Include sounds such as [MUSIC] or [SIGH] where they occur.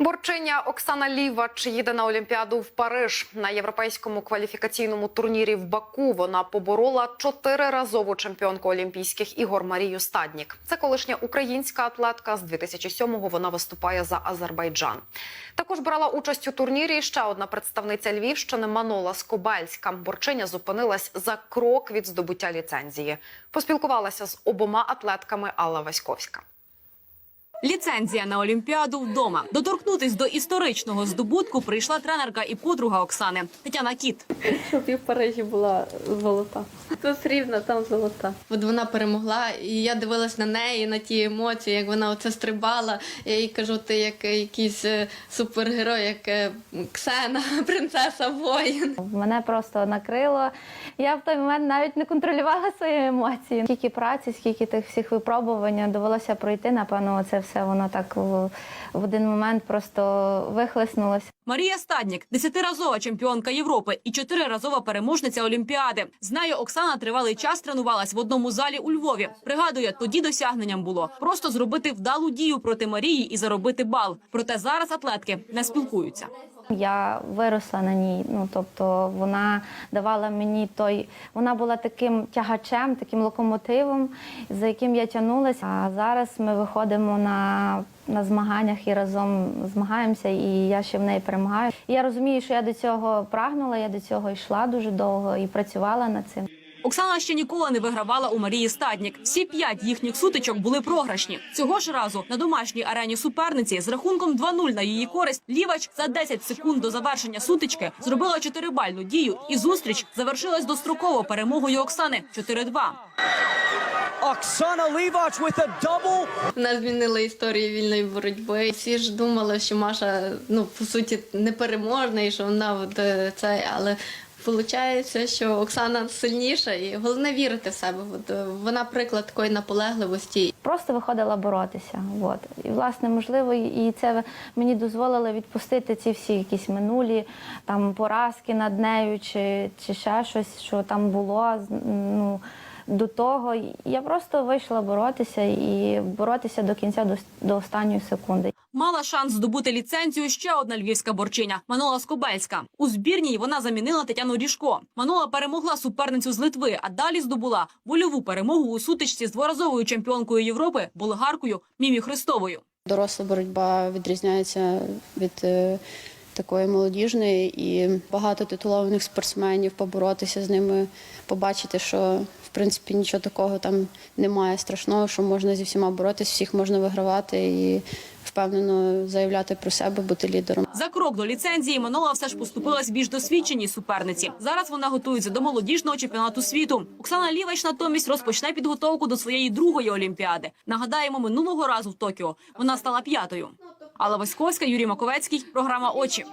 Борчиня Оксана Лівач їде на Олімпіаду в Париж на європейському кваліфікаційному турнірі в Баку. Вона поборола чотириразову чемпіонку Олімпійських ігор Марію Стаднік. Це колишня українська атлетка. З 2007-го вона виступає за Азербайджан. Також брала участь у турнірі ще одна представниця Львівщини Манола Скобельська. Борчиня зупинилась за крок від здобуття ліцензії. Поспілкувалася з обома атлетками Алла Васьковська. Ліцензія на Олімпіаду вдома. Доторкнутись до історичного здобутку прийшла тренерка і подруга Оксани Тетяна Кіт. Щоб і в Парижі була золота. Тут срібна, там золота. От вона перемогла, і я дивилась на неї, на ті емоції, як вона оце стрибала. Я їй кажу, ти як якийсь е, супергерой, як е, Ксена, [LAUGHS] принцеса воїн. Мене просто накрило. Я в той момент навіть не контролювала свої емоції. Скільки праці, скільки тих всіх випробувань довелося пройти. Напевно, це все воно так в, в один момент просто вихлеснулося. Марія Стаднік – десятиразова чемпіонка Європи і чотириразова переможниця Олімпіади. Знаю, Оксана тривалий час тренувалась в одному залі у Львові. Пригадує, тоді досягненням було просто зробити вдалу дію проти Марії і заробити бал. Проте зараз атлетки не спілкуються. Я виросла на ній. Ну тобто вона давала мені той, вона була таким тягачем, таким локомотивом, за яким я тягнулася. А зараз ми виходимо на, на змаганнях і разом змагаємося, і я ще в неї перемагаю. І я розумію, що я до цього прагнула, я до цього йшла дуже довго і працювала над цим. Оксана ще ніколи не вигравала у Марії Стаднік. Всі п'ять їхніх сутичок були програшні. Цього ж разу на домашній арені суперниці з рахунком 2-0 на її користь Лівач за 10 секунд до завершення сутички зробила чотирибальну дію, і зустріч завершилась достроково перемогою Оксани 4-2. Oksana Levac with a double. Вона змінила історію вільної боротьби. Всі ж думали, що Маша ну по суті непереможна і що вона от е, це, але. Виходить, що Оксана сильніша, і головне вірити в себе. От, е, вона приклад такої наполегливості. Просто виходила боротися. От. І, власне, можливо, і це мені дозволило відпустити ці всі якісь минулі там поразки над нею, чи, чи ще щось, що там було. Ну, до того я просто вийшла боротися і боротися до кінця до, до останньої секунди. Мала шанс здобути ліцензію ще одна львівська борчиня Манола Скобельська. У збірній вона замінила Тетяну Ріжко. Манола перемогла суперницю з Литви, а далі здобула вольову перемогу у сутичці з дворазовою чемпіонкою Європи болгаркою Мімі Христовою. Доросла боротьба відрізняється від е, такої молодіжної, і багато титулованих спортсменів поборотися з ними, побачити, що в принципі нічого такого там немає страшного, що можна зі всіма боротися, всіх можна вигравати і впевнено заявляти про себе, бути лідером. За крок до ліцензії Манола все ж поступилась більш досвідченій суперниці. Зараз вона готується до молодіжного чемпіонату світу. Оксана Лівач натомість розпочне підготовку до своєї другої олімпіади. Нагадаємо, минулого разу в Токіо вона стала п'ятою. Алла Васьковська, Юрій Маковецький, програма Очі.